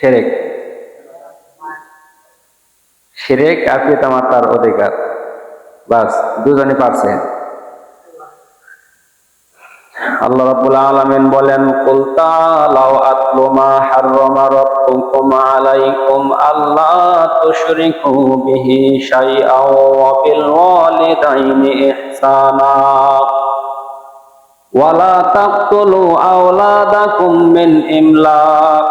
সেরেক। সেরেক আর পিতামাতার অধিকার। বাস দুজনে পারছে আল্লাহ রাব্বুল আলামিন বলেন, কুল হাররামা রাব্বুকুম আলাইকুম আল্লা তুশরিকু বিহি শাইআ ওয়া বিল ওয়ালিদাইনি ইহসানা। ওয়ালা তাকতুলু আওলাদাকুম মিন ইমলাক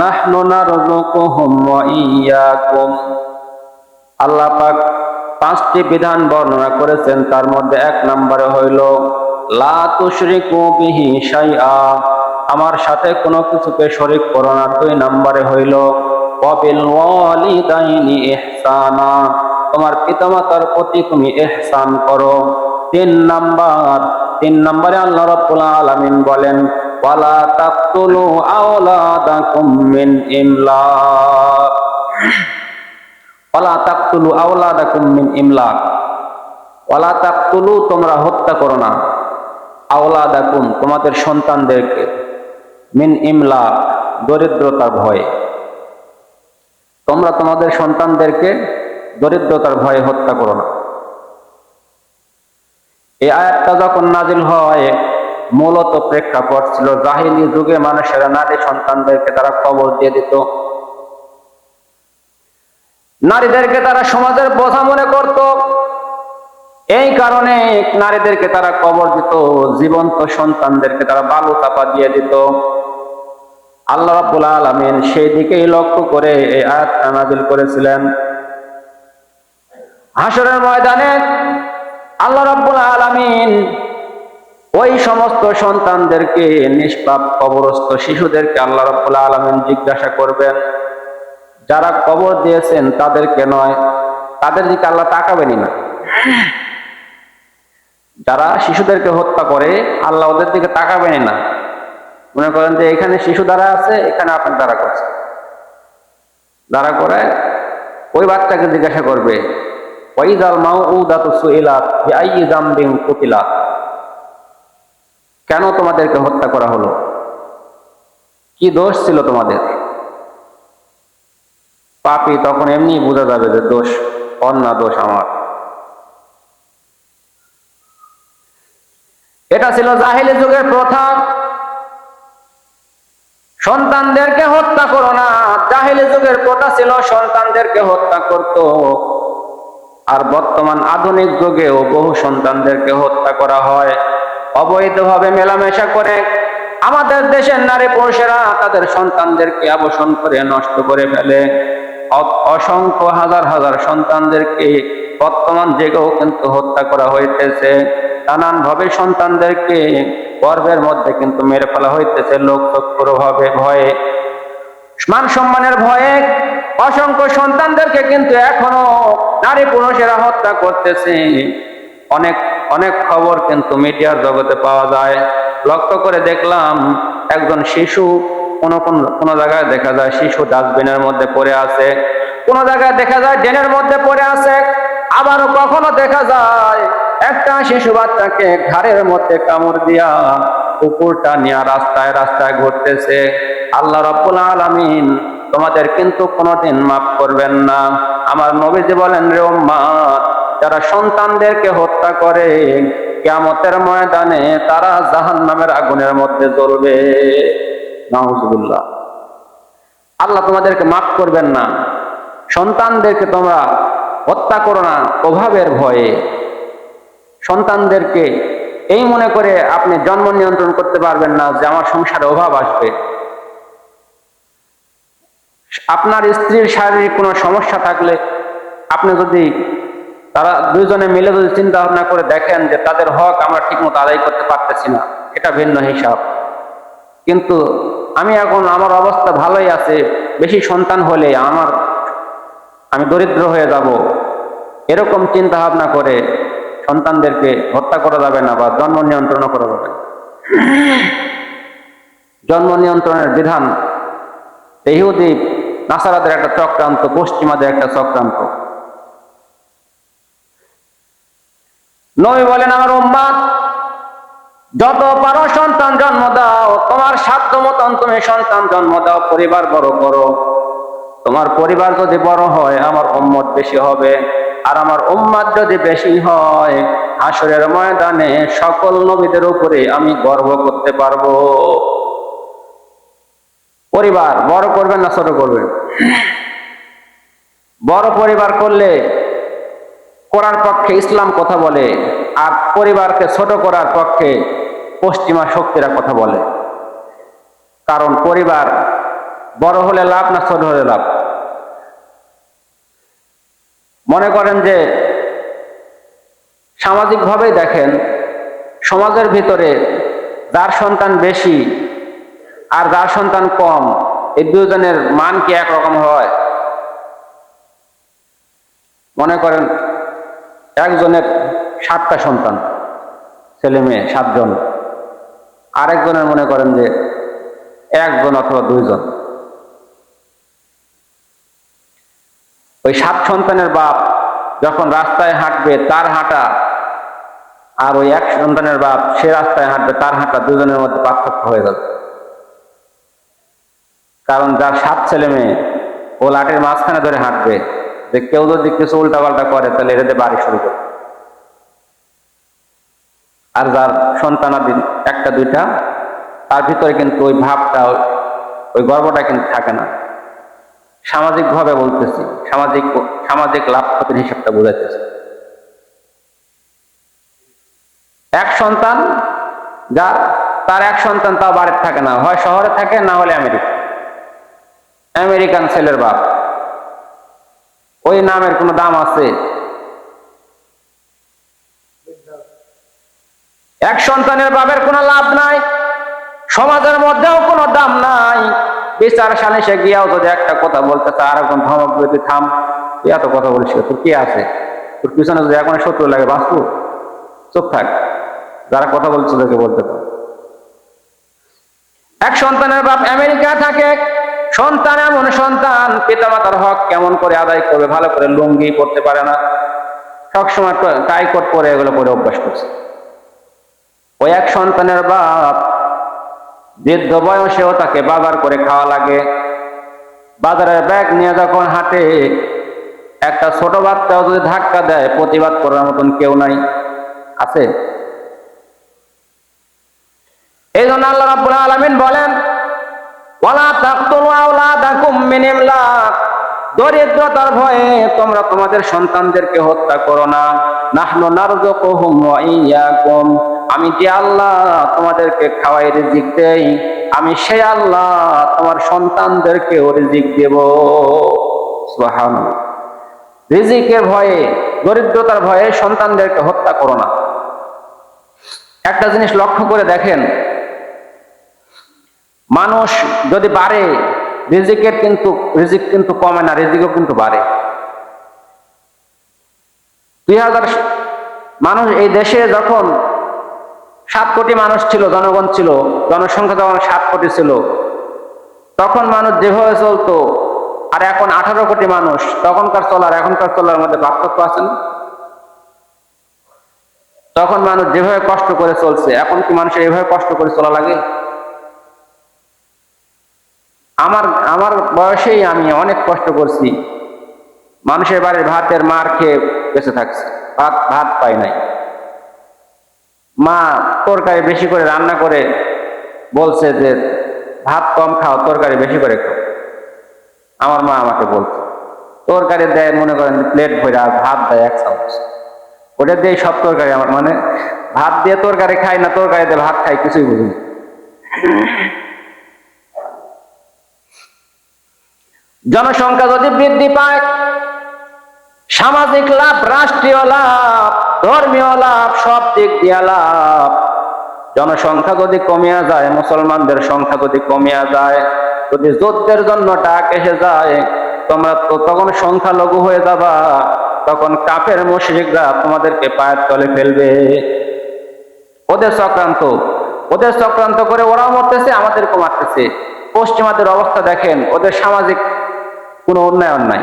নাহনু নারযুকুহুম ওয়া আল্লাহ পাক পাঁচটি বিধান বর্ণনা করেছেন, তার মধ্যে এক নম্বরে হইল, লা তুশরিকু বিহি শাইআ। আমার সাথে কোনো কিছুকে শরিক করো না। দুই নম্বরে হইল ওয়াবিল ওয়ালিদাইনি ইহসানা। তোমার পিতামাতার প্রতি তুমি ইহসান করো। তিন নাম্বার, তিন নম্বরে আল্লাহ রাব্বুল আলামিন বলেন, ওয়ালা তাকতুলু আওলাদাকুম মিন ইমলাক ওয়ালা তাকতুলু আওলাদাকুম মিন ইমলাক ওয়ালা তাকতুলু, তোমরা হত্যা করো না। আওলাদাকুম, তোমাদের সন্তানদেরকে। মিন ইমলাক দরিদ্রতার ভয়ে। তোমরা তোমাদের সন্তানদেরকে দরিদ্রতার ভয়ে হত্যা করো না। এই আয়াতটা যখন নাজিল হয়, মূলত প্রেক্ষাপট ছিল জাহিলি যুগে মানুষেরা নারী সন্তানদেরকে তারা কবর দিয়ে দিত। নারীদেরকে তারা সমাজের বোঝা মনে করত। এই কারণে নারীদেরকে তারা কবর দিত, জীবন্ত সন্তানদেরকে তারা বালু চাপা দিয়ে দিত। আল্লাহ রাব্বুল আলামিন সেই দিকেই লক্ষ্য করে এই আয়াতটা নাজিল করেছিলেন। হাসরের ময়দানে আল্লাহ রাব্বুল আলামিন ওই সমস্ত সন্তানদেরকে, নিষ্পাপ, কবরস্থ শিশুদেরকে আল্লাহ রাব্বুল আলামিন জিজ্ঞাসা করবেন। যারা কবর দিয়েছেন তাদেরকে নয়, তাদের দিকে আল্লাহ তাকাবেনই না। যারা শিশুদেরকে হত্যা করে, আল্লাহ ওদের দিকে তাকাবেনই না। মনে করেন যে এখানে শিশু দ্বারা আছে, এখানে আপনার দ্বারা করছে। দ্বারা করে ওই বাচ্চাকে জিজ্ঞাসা করবে ওয়াইদাল মাউউদাতু সুইলাত বিআইয়ি যামবিন কুতিলাত কেন তোমাদেরকে হত্যা করা হলো? কি দোষ ছিল তোমাদের? পাপি তখন এমনি বোঝা যাবে যে দোষ, অন্যা দোষ আমার। এটা ছিল জাহিলি যুগের প্রথা। সন্তানদেরকে হত্যা করো না। জাহিলি যুগের প্রথা ছিল সন্তানদেরকে হত্যা করতো। আর বর্তমান আধুনিক যুগেও বহু সন্তানদেরকে হত্যা করা হয়। অবৈধভাবে মেলামেশা করে আমাদের দেশের নারী পুরুষেরা তাদের সন্তানদেরকে আবসন করে নষ্ট করে ফেলে। অসংখ্য হাজার হাজার সন্তানদেরকে বর্তমান যুগেও কিন্তু হত্যা করা হইতেছে। নানান ভাবে সন্তানদেরকে গর্বের মধ্যে কিন্তু মেরে ফেলা হইতেছে। লোক ভাবে ভয়ে। মান সম্মানের ভয়ে অসংখ্য সন্তানদেরকে কিন্তু এখনও নারী পুরুষেরা হত্যা করতেছে। অনেক অনেক খবর কিন্তু মিডিয়ার জগতে পাওয়া যায়। লক্ষ্য করে দেখলাম একজন শিশু কোন কোন জায়গায় দেখা যায় শিশু ডাস্টবিনের মধ্যে পড়ে আছে। কোন জায়গায় দেখা যায় ড্রেনের মধ্যে পড়ে আছে। আবারও কখনো দেখা যায় একটা শিশু বাচ্চাকে ঘাড়ের মধ্যে কামড় দিয়া কুকুরটা নিয়ে রাস্তায় রাস্তায় ঘুরতেছে। আল্লাহ রাব্বুল আলামিন তোমাদের কিন্তু কোনোদিন মাফ করবেন না। আমার নবীজি বলেন, রে উম্মাত যারা সন্তানদেরকে হত্যা করে, কিয়ামতের ময়দানে তারা জাহান্নামের আগুনের মধ্যে জ্বলবে। নাউজুবিল্লাহ। আল্লাহ তোমাদেরকে মাফ করবেন না। সন্তানদেরকে তোমরা হত্যা করো না অভাবের ভয়ে। সন্তানদেরকে এই মনে করে আপনি জন্ম নিয়ন্ত্রণ করতে পারবেন না যে আমার সংসারে অভাব আসবে। আপনার স্ত্রীর শারীরিক কোনো সমস্যা থাকলে আপনি যদি তারা দুইজনে মিলে যদি চিন্তা ভাবনা করে দেখেন যে তাদের হক আমরা ঠিকমতো আদায় করতে পারতেছি না, এটা ভিন্ন হিসাব। কিন্তু আমি এখন আমার অবস্থা ভালোই আছে, বেশি সন্তান হলে আমার আমি দরিদ্র হয়ে যাব। এরকম চিন্তা ভাবনা করে সন্তানদেরকে হত্যা করা যাবে না বা জন্ম নিয়ন্ত্রণ করা যাবে জন্ম নিয়ন্ত্রণের বিধান ইহুদি নাসারাদের একটা চক্রান্ত, পশ্চিমাদের একটা চক্রান্ত। নবী বলেন, আমার উম্মাদ, যত পারো সন্তান জন্ম দাও, তোমার সাধ্য মতন তুমি সন্তান জন্ম দাও, পরিবার বড় করো। তোমার পরিবার যদি বড় হয়, আমার উম্মত বেশি হবে। আর আমার উম্মাদ যদি বেশি হয় আসরের ময়দানে সকল নবীদের উপরে আমি গর্ব করতে পারব। পরিবার, বড় করবেন না ছোট করবেন? বড় পরিবার করলে করার পক্ষে ইসলাম কথা বলে, আর পরিবারকে ছোট করার পক্ষে পশ্চিমা শক্তিরা কথা বলে। কারণ পরিবার বড় হলে লাভ না ছোট হলে লাভ? মনে করেন যে সামাজিকভাবেই দেখেন, সমাজের ভিতরে যার সন্তান বেশি আর যার সন্তান কম, এই দুজনের মান কি একরকম হয়? মনে করেন, একজনের সাতটা সন্তান, ছেলে মেয়ে, সাতজন। আরেকজনের মনে করেন যে একজন অথবা দুইজন। ওই সাত সন্তানের বাপ যখন রাস্তায় হাঁটবে, তার হাঁটা, আর ওই এক সন্তানের বাপ সে রাস্তায় হাঁটবে, তার হাঁটা দুজনের মধ্যে পার্থক্য হয়ে গেল কারণ যার সাত ছেলে মেয়ে, ও লাঠির মাঝখানে ধরে হাঁটবে, যে কেউ যদি কিছু উল্টাপাল্টা করে, তাহলে এটাতে বাড়ি শুরু করে আর যার সন্তানাদি একটা দুইটা, তার ভিতরে কিন্তু ওই ভাবটা, ওই গর্বটা কিন্তু থাকে না। সামাজিক ভাবে বলতেছি, সামাজিক সামাজিক লাভ ক্ষতির হিসাবটা বোঝাইতেছি। এক সন্তান যার তার এক সন্তান তাও বাড়িতে থাকে না, হয় শহরে থাকে, না হলে আমেরিকা আমেরিকান ছেলের বাপ। ওই নামের কোনো দাম আছে? এক সন্তানের বাপের কোনো লাভ নাই, সমাজের মধ্যেও কোনো দাম নাই। বিচার সালিশে গিয়াও যদি একটা কথা বলতে আর এখন ধমক দিয়ে থাম, তুই এত কথা বলিস তোর কি আছে? তোর পিছনে যদি এখন শত্রু লাগে, বাঁচবো? চুপ থাক, যারা কথা বলছে ওদেরকে বলতে এক সন্তানের বাপ আমেরিকা থাকে সন্তান এমন সন্তান, পিতামাতার হক কেমন করে আদায় করবে, ভালো করে লুঙ্গি পড়তে পারে না। সবসময় টাই কোট পরে এগুলো পরে অভ্যাস করছে। ওই এক সন্তানের বাপ, বৃদ্ধ বয়সেও তাকে বাজার করে খাওয়া লাগে। বাজারের ব্যাগ নিয়ে যখন হাঁটে, একটা ছোট বাচ্চাও যদি ধাক্কা দেয়, প্রতিবাদ করার মতন কেউ নাই। আছে? এই জন্য আল্লাহ রাব্বুল আলামিন বলেন দরিদ্রতার ভয়ে তোমরা তোমাদের সন্তানদেরকে হত্যা করো না। আমি যে আল্লাহ তোমাদেরকে খাওয়াই রিজিক দেই, আমি আল্লাহ তোমার সন্তানদেরকে রিজিক দেব। রিজিকের ভয়ে, দরিদ্রতার ভয়ে সন্তানদেরকে হত্যা করো না। একটা জিনিস লক্ষ্য করে দেখেন মানুষ যদি বাড়ে, রিজিকের কিন্তু, রিজিক কিন্তু কমে না, রিজিকও কিন্তু বাড়ে। দুই হাজার মানুষ এই দেশে যখন সাত কোটি মানুষ ছিল, জনগণ ছিল, জনসংখ্যা যখন সাত কোটি ছিল, তখন মানুষ যেভাবে চলতো, আর এখন আঠারো কোটি মানুষ, তখনকার চলার, এখনকার চলার মধ্যে পার্থক্য আছে না? তখন মানুষ যেভাবে কষ্ট করে চলছে, এখন কি মানুষের এভাবে কষ্ট করে চলা লাগে? আমার আমার বয়সেই আমি অনেক কষ্ট করছি। মানুষের বাড়ির ভাতের মার খেয়ে বেঁচে থাকছে। ভাত ভাত পাই নাই। মা তরকারি বেশি করে রান্না করে বলছে যে, ভাত কম খাও, তরকারি বেশি করে খাও। আমার মা আমাকে বলছে, তরকারি দেয়, মনে করেন প্লেট ভরে আর ভাত দেয় এক চামচ। ওটা দিয়ে সব তরকারি আমার মানে ভাত দিয়ে তরকারি খাই না তরকারি দিয়ে ভাত খাই, কিছুই বুঝি জনসংখ্যা যদি বৃদ্ধি পায়, সামাজিক লাভ, রাষ্ট্রীয় লাভ, ধর্মীয় লাভ, সব দিক দিয়া লাভ। জনসংখ্যা যদি কমিয়া যায়, মুসলমানদের সংখ্যা যদি কমিয়া যায়, যদি যুদ্ধের জন্য ডাক এসে যায়, তোমরা তো তখন সংখ্যালঘু হয়ে যাবা, তখন কাফের মুশরিকরা তোমাদেরকে পায়ের তলে ফেলবে। ওদের চক্রান্ত ওদের চক্রান্ত করে ওরাও মরতেছে আমাদেরকে মারতেছে। পশ্চিমাদের অবস্থা দেখেন, ওদের সামাজিক কোনো উন্নয়ন নাই।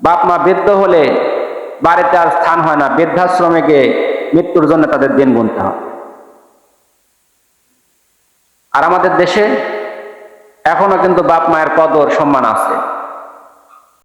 বাপ মা বৃদ্ধ হলে বাড়িতে আর স্থান হয় না, বৃদ্ধাশ্রমে গিয়ে মৃত্যুর জন্য তাদের দিন গুনতে হয় আর আমাদের দেশে এখনও কিন্তু বাপ মায়ের কদর সম্মান আছে।